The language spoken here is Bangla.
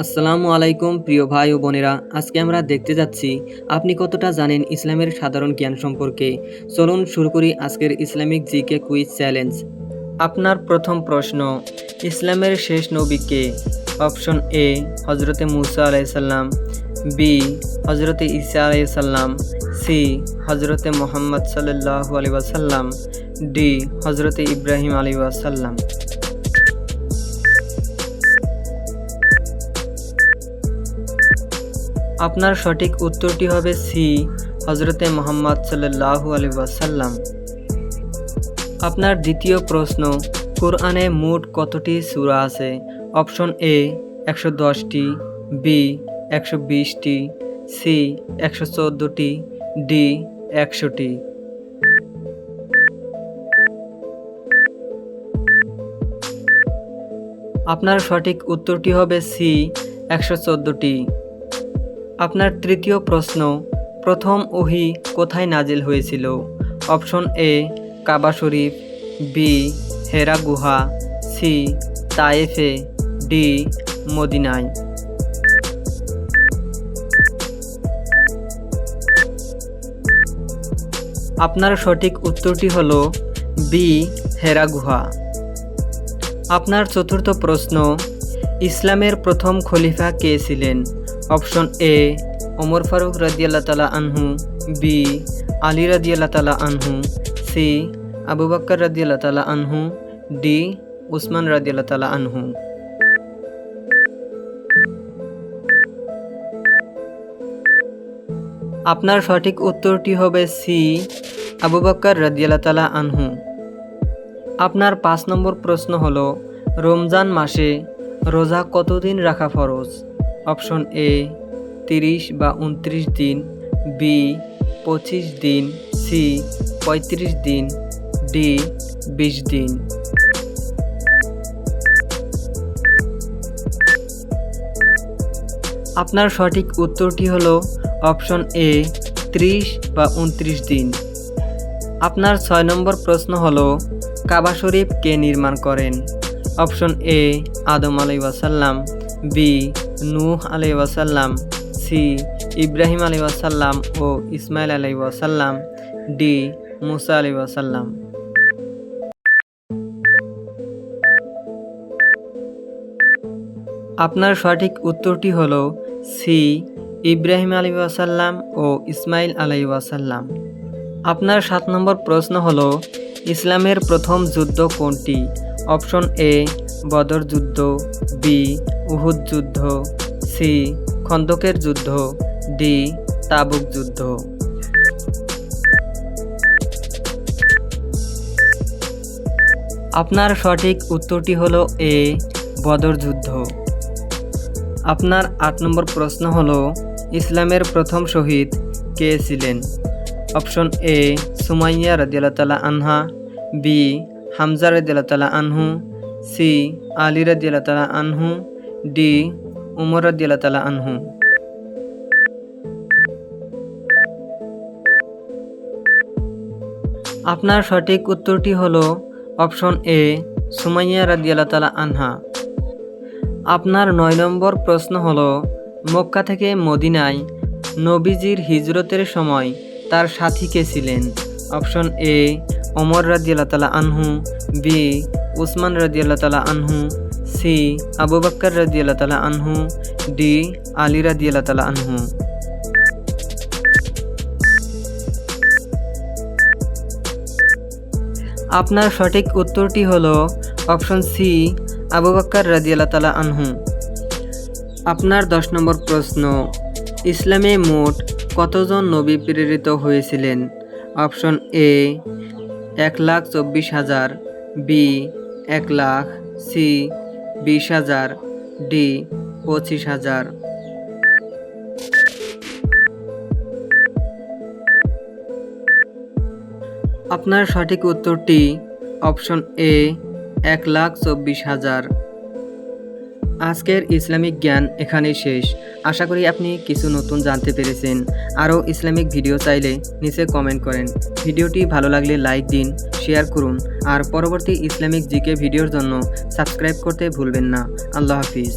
আসসালামু আলাইকুম, প্রিয় ভাই ও বোনেরা। আজকে আমরা দেখতে যাচ্ছি, আপনি কতটা জানেন ইসলামের সাধারণ জ্ঞান সম্পর্কে? চলুন শুরু করি আজকের ইসলামিক জিকে কুইজ চ্যালেঞ্জ। আপনার প্রথম প্রশ্ন, ইসলামের শেষ নবী কে? অপশন এ হজরতে মুসা আলাইসাল্লাম বি হজরতে ঈসা আলাইসাল্লাম সি হজরতে মোহাম্মদ সাল্লাহ আলী ওয়াসাল্লাম। ডি হজরতে ইব্রাহিম আলী ওয়াসাল্লাম আপনার সঠিক উত্তরটি হবে সি হজরতে মোহাম্মদ সাল্লাহু আলি ওয়াসাল্লাম। আপনার দ্বিতীয় প্রশ্ন, কোরআনে মোট কতটি সূরা আছে? অপশন এ একশো দশটি বি একশো বিশটি সি একশো চোদ্দোটি ডি একশোটি। আপনার সঠিক উত্তরটি হবে সি একশো চোদ্দোটি। আপনার তৃতীয় প্রশ্ন, প্রথম ওহি কোথায় নাজিল হয়েছিল? Option A, Kaaba Sharif, B, হেরা গুহা, সি, তায়েফে, ডি, মদিনায়। আপনার সঠিক উত্তরটি হল বি, হেরা গুহা। আপনার চতুর্থ প্রশ্ন, ইসলামের প্রথম খলিফা কে ছিলেন? অপশন এ, ওমর ফারুক রাদিয়াল্লাহ তালা আনহু, বি, আলী রাদিয়াল্লাহ তালা আনহু, সি, আবু বাক্কর রাদিয়াল্লাহ তালা আনহু, ডি, উসমান রাদিয়াল্লাহ তালা আনহু। আপনার সঠিক উত্তরটি হবে সি, আবু বাক্কর রাদিয়াল্লাহ তালা আনহু। আপনার পাঁচ নম্বর প্রশ্ন হলো, রমজান মাসে রোজা কতদিন রাখা ফরজ? অপশন এ, তিরিশ বা উনত্রিশ দিন, বি, পঁচিশ দিন, সি, পঁয়ত্রিশ দিন, ডি, বিশ দিন। আপনার সঠিক উত্তরটি হলো অপশন এ, ত্রিশ বা উনত্রিশ দিন। আপনার ছয় নম্বর প্রশ্ন হল, কাবা শরীফ কে নির্মাণ করেন? অপশন এ, আদম আলাই ওয়াসাল্লাম বি নূহ ওয়াসাল্লাম, সি ইব্রাহিম আলাই ওয়াসাল্লাম ও ইসমাইল আলাই ওয়াসাল্লাম, ডি মুসা আলাই ওয়াসাল্লাম। আপনার সঠিক উত্তরটি হলো সি ইব্রাহিম আলী ওয়াসাল্লাম ও ইসমাইল আলাই ওয়াসাল্লাম। আপনার সাত নম্বর প্রশ্ন হলো, ইসলামের প্রথম যুদ্ধ কোনটি? অপশন এ, বদর যুদ্ধ, বি উহুদ যুদ্ধ, সি খন্দকের যুদ্ধ, ডি তাবুক যুদ্ধ। আপনার সঠিক উত্তরটি হলো এ, বদর যুদ্ধ। আপনার আট নম্বর প্রশ্ন হলো, ইসলামের প্রথম শহীদ কে ছিলেন? অপশন এ, সুমাইয়া রদিয়াল্লাহ তালা আনহা, বি, হামজা রদিয়াল্লাহ তালা আনহু, সি, আলী রদিয়াল্লাহ তালা আনহু ডি উমর রদিয়াল্লাহ তালা আনহু আপনার সঠিক উত্তরটি হল অপশন এ সুমাইয়া রাদিয়াল্লাহ তালা আনহা। আপনার নয় নম্বর প্রশ্ন হলো, মক্কা থেকে মদিনায় নবীজির হিজরতের সময় তার সাথী কে ছিলেন? অপশন এ ওমর রাদিয়াল্লাহ তালা আনহু বি উসমান রাদিয়াল্লাহ তালা আনহু সি আবু বাক্কর রাদিয়াল্লাহ তালা আনহু, ডি আলী রাদিয়াল্লাহ তালা আনহু। আপনার সঠিক উত্তরটি হল অপশন সি আবু বাক্কর রাদিয়াল্লাহ তালা আনহু। আপনার দশ নম্বর প্রশ্ন, ইসলামে মোট কতজন নবী প্রেরিত হয়েছিলেন? অপশন এ, এক লাখ চব্বিশ হাজার, বি, এক লাখ, সি বিশ হাজার, ডি, পঁচিশ হাজার। আপনার সঠিক উত্তরটি অপশন এ, এক লাখ চব্বিশ হাজার। আজকের ইসলামিক জ্ঞান এখানেই শেষ। আশা করি আপনি কিছু নতুন জানতে পেরেছেন। আরও ইসলামিক ভিডিও চাইলে নিচে কমেন্ট করেন। ভিডিওটি ভালো লাগলে লাইক দিন। শেয়ার করুন আর পরবর্তী ইসলামিক জিকে ভিডিওর জন্য সাবস্ক্রাইব করতে ভুলবেন না। আল্লাহ হাফিজ।